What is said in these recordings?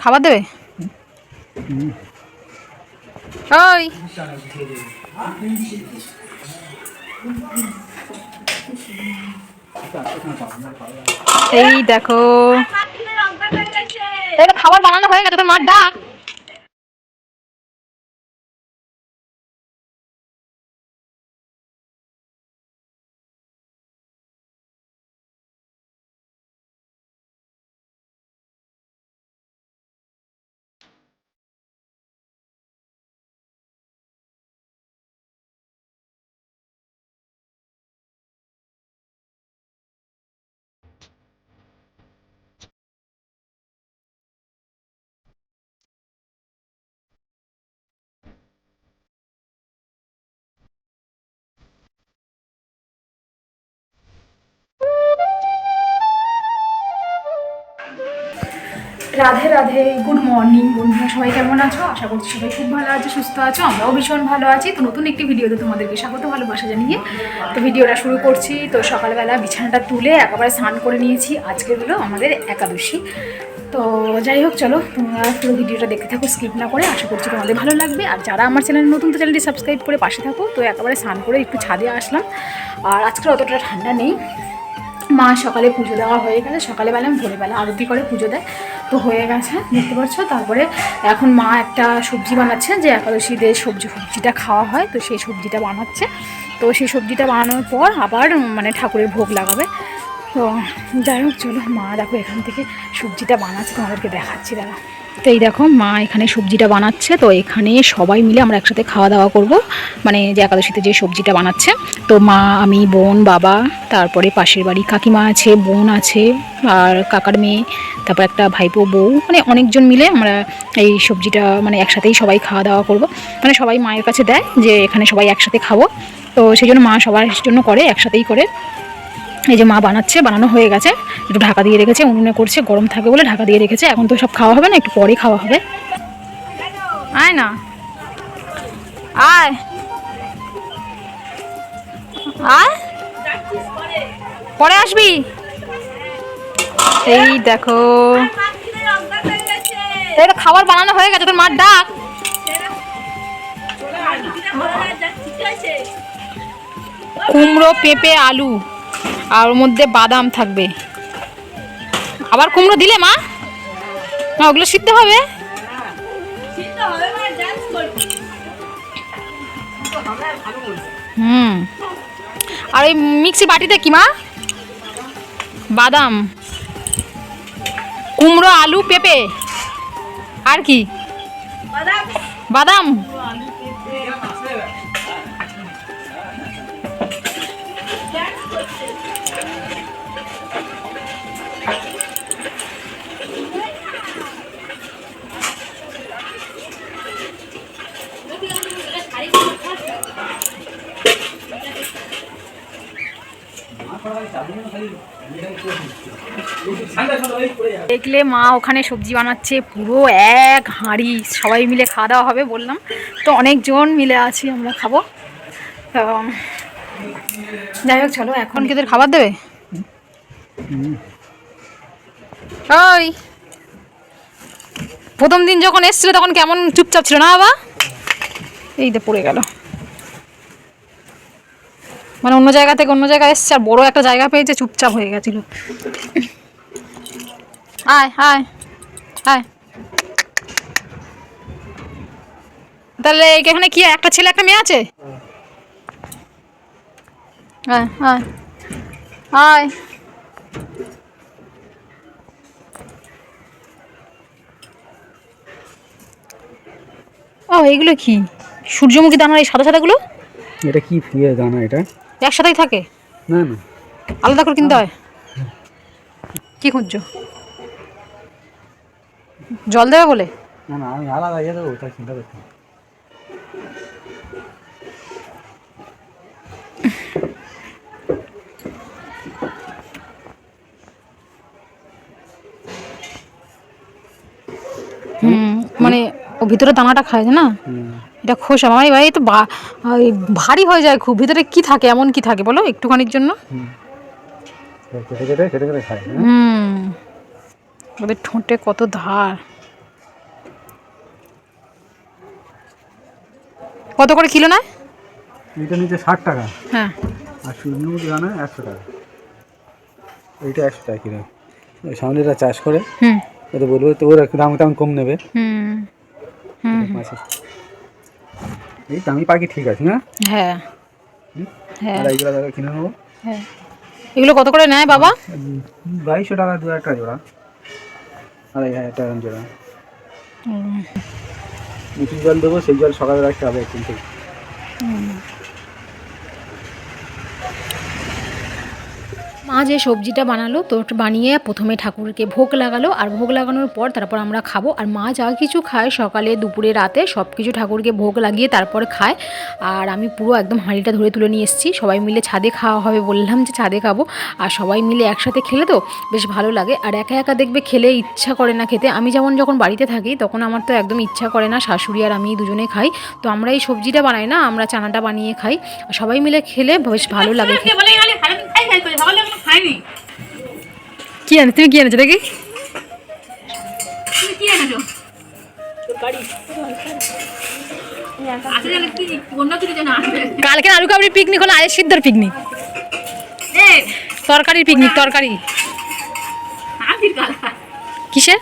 খাবার দেবে? ওই। এই দেখো। খাবার বানানো হয়ে গেছে তোর মার ডাক। রাধে রাধে গুড মর্নিং বন্ধুরা সবাই কেমন আছো? আশা করছি সবাই খুব ভালো আছো, সুস্থ আছো, আমরাও ভীষণ ভালো আছি। তো নতুন একটি ভিডিওতে তোমাদেরকে স্বাগত, ভালোবাসা জানিয়ে। তো ভিডিওটা শুরু করছি। তো সকালবেলা বিছানাটা তুলে একেবারে স্নান করে নিয়েছি। আজকে হলো আমাদের একাদশী। তো যাই হোক, চলো, তোমরা পুরো ভিডিওটা দেখতে থাকো স্কিপ না করে। আশা করছি তোমাদের ভালো লাগবে। আর যারা আমার চ্যানেল নতুন, তো চ্যানেলটি সাবস্ক্রাইব করে পাশে থাকো। তো একেবারে স্নান করে একটু ছাদে আসলাম। আর আজকে অতটা ঠান্ডা নেই। মা সকালে পুজো দেওয়া হয়ে গেলে সকালে বেলা ভোরবেলা আরতি করে পুজো দেয়। তো হয়ে গেছে, দেখতে পাচ্ছ? তারপরে এখন মা একটা সবজি বানাচ্ছে, যে একাদশীতে সবজি, সবজিটা খাওয়া হয়, তো সেই সবজিটা বানাচ্ছে। তো সেই সবজিটা বানানোর পর আবার মানে ঠাকুরের ভোগ লাগাবে। তো যাই হোক, চলো মা দেখো এখান থেকে সবজিটা বানাচ্ছে, তোমাদেরকে দেখাচ্ছি দাদা তো এই দেখো, মা এখানে সবজিটা বানাচ্ছে, তো এখানে সবাই মিলে আমরা একসাথে খাওয়া দাওয়া করব। মানে যে একাদশীতে যে সবজিটা বানাচ্ছে। তো মা, আমি, বোন, বাবা, তারপরে পাশের বাড়ি কাকিমা আছে, বোন আছে, আর কাকার মেয়ে, তারপর একটা ভাইপো, বউ মানে অনেকজন মিলে আমরা এই সবজিটা মানে একসাথেই সবাই খাওয়া দাওয়া করব। মানে সবাই মায়ের কাছে দেয় যে এখানে সবাই একসাথে খাব। তো সেই জন্য মা সবার জন্য করে, একসাথেই করে। এই যে মা বানাচ্ছে, বানানো হয়ে গেছে। একটু ঢাকা দিয়ে রেখেছে, উনুনে করছে, গরম থাকে বলে ঢাকা দিয়ে রেখেছে। এখন তো সব খাওয়া হবে না, একটু পরে খাওয়া হবে। আয় না। আয়। আয়। পরে আসবি। এই দেখো। তো খাবার বানানো হয়ে গেছে, তোর মার ডাক। কুমড়ো, পেঁপে, আলু। আর ওর মধ্যে বাদাম থাকবে। আবার কুমড়ো দিলে মা? না ওগুলো সিদ্ধ হবে? হুম। আর ওই মিক্সি বাটিতে কি মা? বাদাম। কুমড়ো, আলু, পেঁপে। আর কি? বাদাম। দেখলে মা ওখানে সবজি বানাচ্ছে পুরো এক হাঁড়ি সবাই মিলে খাওয়া দাওয়া হবে বললাম। তো অনেকজন মিলে আছি আমরা খাব। তো যাই হোক চলো এখন কি তোর খাবার দেবে? ওই। প্রথম দিন যখন এসছিল তখন কেমন চুপচাপ ছিল না বাবা? এই তো পড়ে গেল। মানে অন্য জায়গা থেকে অন্য জায়গায় এসছে আর বড় একটা জায়গা পেয়েছে চুপচাপ হয়ে গেছিল। আয় আয় আয় তাহলে এখানে কি একটা ছেলে একটা মেয়ে আছে? আয় আয় আয় ও এগুলো কি? সূর্যমুখী দানার এই সাদা সাদাগুলো? এটা কি ফুয়ে দানা এটা? একসাথেই থাকে? না না। আলাদা করে কিনতে হয়? কি খুঁজছো? জল দেবে বলে? না না আমি আলাদা ইয়ে দেবো তার চিন্তা করছি মানে ও ভিতরে দানাটা খায় না? এটা খোসা আমার ভাই তো ভারী হয়ে যায় খুব। ভিতরে কি থাকে এমন কি থাকে বলো একটুখানির জন্য? হুম। ওদের ঠোঁটে কত ধার। কত করে কিলো না এইটা নিচে ষাট টাকা। হ্যাঁ। আর সূর্যমুখী দানা একশো টাকা। এইটা একশো টাকা কিলো। সামনে এরা চাষ করে। হুম। ওদের বলব তো ওরা দাম দাম কম নেবে। হুম। হুম। এই দামি পাখি ঠিক আছে না? হ্যাঁ। হ্যাঁ। আর এইগুলো কিনে নেব। হ্যাঁ। এগুলো কত করে নেয় বাবা? বাইশশো টাকা দু একটা জোড়া। আড়াই হাজার টাকা জোড়া। মিঠুন জল দেবো সেই জল সকালবেলা রাখতে হবে কিন্তু মা যে সবজিটা বানালো, তো বানিয়ে প্রথমে ঠাকুরকে ভোগ লাগালো। আর ভোগ লাগানোর পর তারপর আমরা খাব। আর মা যা কিছু খায় সকালে, দুপুরে, রাতে সব কিছু ঠাকুরকে ভোগ লাগিয়ে তারপর খায়। আর আমি পুরো একদম হাঁড়িটা ধরে তুলে নিয়ে এসেছি। সবাই মিলে ছাদে খাওয়া হবে বললাম যে ছাদে খাব। আর সবাই মিলে একসাথে খেলে তো বেশ ভালো লাগে। আর একা একা দেখবে খেলে ইচ্ছা করে না খেতে। আমি যেমন যখন বাড়িতে থাকি, তখন আমার তো একদম ইচ্ছা করে না। শাশুড়ি আর আমি দুজনে খাই। তো আমরা এই সবজিটা বানাই না, আমরা চানাটা বানিয়ে খাই। সবাই মিলে খেলে বেশ ভালো লাগে খেতে। কি আনে তুমি কি এনেছো দেখি কালকে আলু কাবড়ির পিকনিক হলো আয়ের সিদ্ধর পিকনিক তরকারির পিকনিক তরকারি কিসে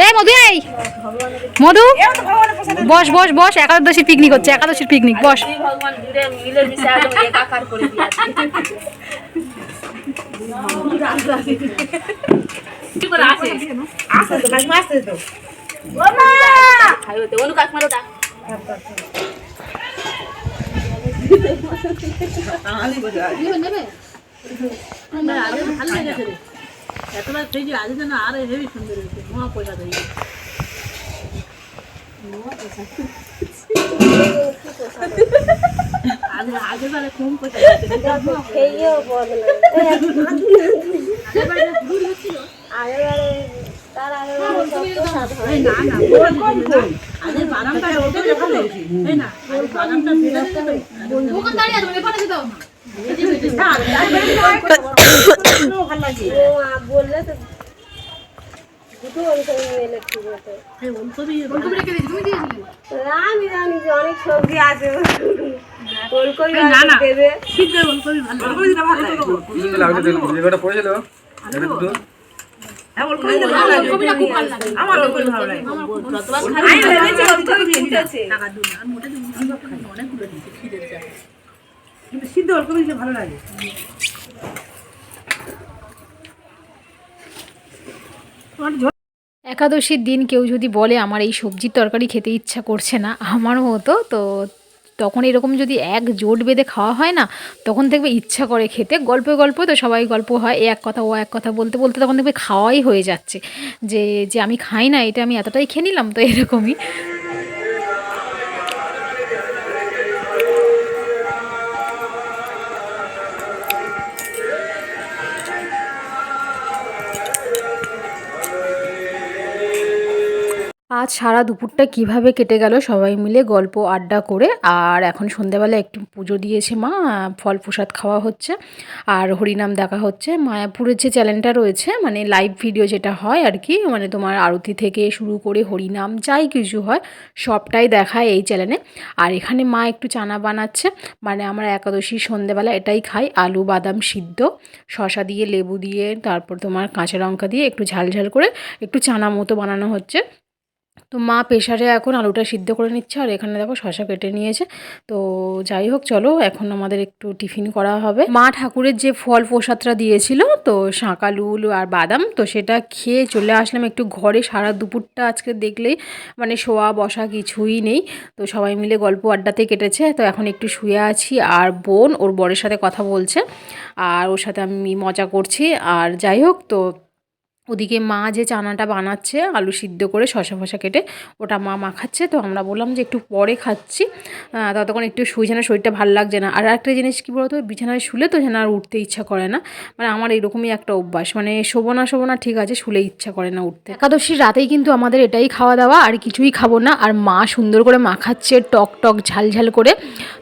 এই মধু এই! মধু! বস বস বস একাদশীর পিকনিক হচ্ছে একাদশীর পিকনিক বস। ভগবান জুড়ে মিলে মিশে একদম একাকার করে দিয়েছে কি করে আসে আসে তো কাকিমা আসছে তো ও মা খাইও তো অনু কাকিমারও ডাক ভালো লেগেছে রে এতবার খেয়েছি আজ যেন আরও হেভি সুন্দর হয়েছে মহা পয়সা ধরে আগে আগে বেলা কম পয়সা আগে বাদামটা ওটা যখন এই না আগে বাদামটা ভেজে দিতে ভালো লাগে এই ওলকপি আমি জানি যে অনেক সবজি আছে ফুলকপি না, না। দেবে সিদ্ধ ওলকপি ভালো লাগে লাগবে যেটা পড়েছিল এটা দুটো আমার ওলকপি ভালো লাগে যতবার খাই আমি ভেবেছি ওলকপি ফুটেছে টাকা দিন। সিদ্ধ ওলকপি দিলে ভালো লাগে। একাদশীর দিন কেউ যদি বলে, আমার এই সবজির তরকারি খেতে ইচ্ছা করছে না আমার মতো তো তখন এরকম যদি এক জোট বেঁধে খাওয়া হয় না, তখন দেখবে ইচ্ছা করে খেতে। গল্পে গল্প তো সবাই গল্প হয়, এ এক কথা, ও এক কথা বলতে বলতে তখন দেখবে খাওয়াই হয়ে যাচ্ছে। যে যে আমি খাই না, এটা আমি এতটাই খেয়ে নিলাম, তো এরকমই। আজ সারা দুপুরটা কীভাবে কেটে গেল সবাই মিলে গল্প, আড্ডা করে। আর এখন সন্ধ্যাবেলা একটু পুজো দিয়েছে মা, ফল প্রসাদ খাওয়া হচ্ছে। আর হরিনাম দেখা হচ্ছে। মায়াপুরের যে চ্যানেলটা রয়েছে মানে লাইভ ভিডিও যেটা হয় আর কি মানে তোমার আরতি থেকে শুরু করে হরিনাম, যাই কিছু হয়, সবটাই দেখায় এই চ্যানেলে আর এখানে মা একটু চানা বানাচ্ছে মানে আমরা একাদশী সন্ধ্যাবেলা এটাই খাই, আলু বাদাম সিদ্ধ শশা দিয়ে, লেবু দিয়ে, তারপর তোমার কাঁচা লঙ্কা দিয়ে একটু ঝাল ঝাল করে একটু চানা মতো বানানো হচ্ছে। তো মা প্রেশারে এখন আলুটা সিদ্ধ করে নিচ্ছে আর এখানে দেখো শশা কেটে নিয়েছে। তো যাই হোক, চলো এখন আমাদের একটু টিফিন করা হবে। মা ঠাকুরের যে ফল প্রসাদটা দিয়েছিল, তো শাঁকালুল আর বাদাম, তো সেটা খেয়ে চলে আসলাম একটু ঘরে। সারা দুপুরটা আজকে দেখলেই মানে শোয়া বসা কিছুই নেই। তো সবাই মিলে গল্প আড্ডাতে কেটেছে। তো এখন একটু শুয়ে আছি আর বোন ওর বরের সাথে কথা বলছে। আর ওর সাথে আমি মজা করছি। আর যাই হোক, তো ওদিকে মা যে চানাটা বানাচ্ছে, আলু সিদ্ধ করে শশা ফশা কেটে ওটা মা মাখাচ্ছে। তো আমরা বললাম যে একটু পরে খাচ্ছি। ততক্ষণ একটু শুই যেন শরীরটা ভালো লাগছে না। আর একটা জিনিস কী বলতো, বিছানায় শুলে তো যেন আর উঠতে ইচ্ছা করে না। মানে আমার এরকমই একটা অভ্যাস। মানে শোবো না শোবো না ঠিক আছে, শুলে ইচ্ছা করে না উঠতে। একাদশীর রাতেই কিন্তু আমাদের এটাই খাওয়া দাওয়া, আর কিছুই খাব না। আর মা সুন্দর করে মাখাচ্ছে, টক টক ঝাল ঝাল করে।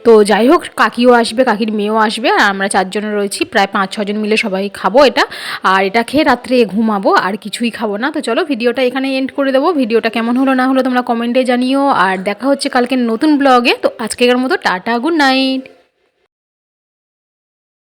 তো যাই হোক, কাকিও আসবে, কাকির মেয়েও আসবে। আর আমরা চারজন রয়েছি, প্রায় পাঁচ ছজন মিলে সবাই খাব এটা। আর এটা খেয়ে রাত্রে ঘুমাবো। আর কিছুই খাব না। তো চলো ভিডিওটা এখানে এন্ড করে দেবো। ভিডিওটা কেমন হলো না হলো তোমরা কমেন্টে জানিও। আর দেখা হচ্ছে কালকে নতুন ব্লগে তো আজকের মতো টাটা গুড নাইট